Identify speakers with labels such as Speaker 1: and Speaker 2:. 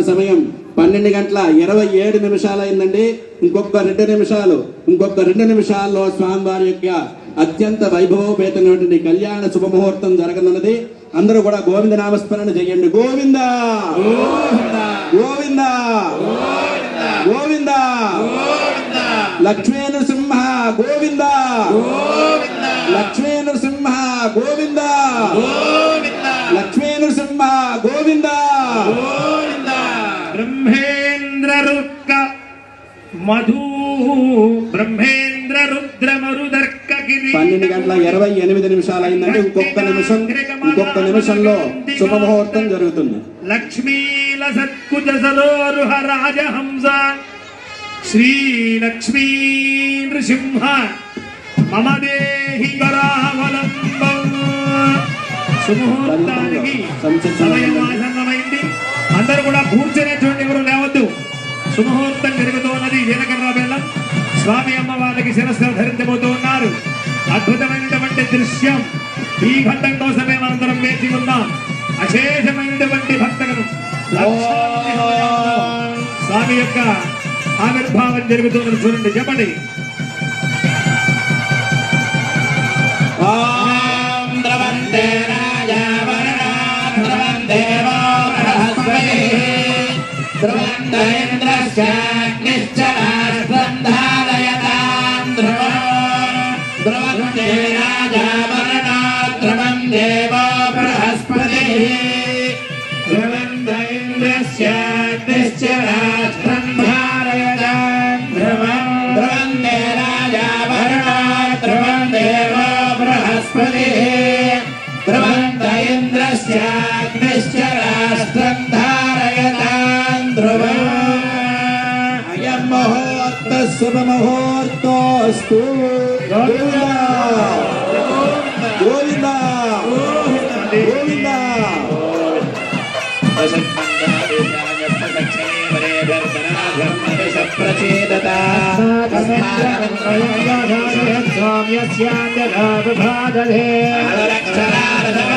Speaker 1: వారి సమయం పన్నెండు గంటల ఇరవై ఏడు నిమిషాలు అయిందండి. ఇంకొక రెండు నిమిషాలు ఇంకొక రెండు నిమిషాల్లో స్వామివారి యొక్క అత్యంత వైభవోపేతమైనటువంటి కళ్యాణ శుభముహూర్తం జరగనున్నది. అందరూ కూడా గోవింద నామస్మరణ చేయండి. గోవింద! గోవింద! గోవింద! లక్ష్మీ నృసింహ గోవింద! లక్ష్మీ నృసింహ గోవింద! లక్ష్మీ నృసింహ గోవింద!
Speaker 2: రుక్క మధు బ్రహ్మేంద్ర రుద్ర మరుదర్క గిరి
Speaker 1: పన్నెండు గంటల ఇరవై ఎనిమిది నిమిషాలు అయిందంటే ఇంకొక నిమిషం ఇంకొక నిమిషంలో శుభముహూర్తం జరుగుతుంది.
Speaker 2: లక్ష్మీల సత్కుజ సరోరుహ రాజహంస శ్రీ లక్ష్మీ నృసింహ మమ దేహి కరావలంబం శుభముహూర్తానికి సమయం శుభముహూర్తం జరుగుతున్నది జీలకర్ర బెల్లం. స్వామి అమ్మవారికి శిరస్సులు ధరించబోతూ ఉన్నారు. అద్భుతమైనటువంటి దృశ్యం. ఈ ఘట్టం కోసమే మనందరం వేచి ఉన్నాం. అశేషమైనటువంటి భక్తులను. స్వామి యొక్క ఆవిర్భావం జరుగుతున్నది చూడండి చెప్పండి.
Speaker 3: ॐ द्रवन्त इन्द्रश्चाग्निश्च राष्ट्रम् धारयताम् ध्रुवो द्रवन्ते राजावरणा द्रवम् देवो बृहस्पतिः द्रवन्त इन्द्रश्चाग्निश्च राष्ट्रम् धारयताम् ध्रुवम् द्रवन्ते राजावरणा ध्रुवम् देवो बृहस्पतिः ध्रुवन्त इन्द्रस्याग्निश्च
Speaker 1: శుభముహూర్తోస్తు. గోవింద. గోవింద. గోవింద.
Speaker 3: అక్షరార్థవత్సంతబంధాయ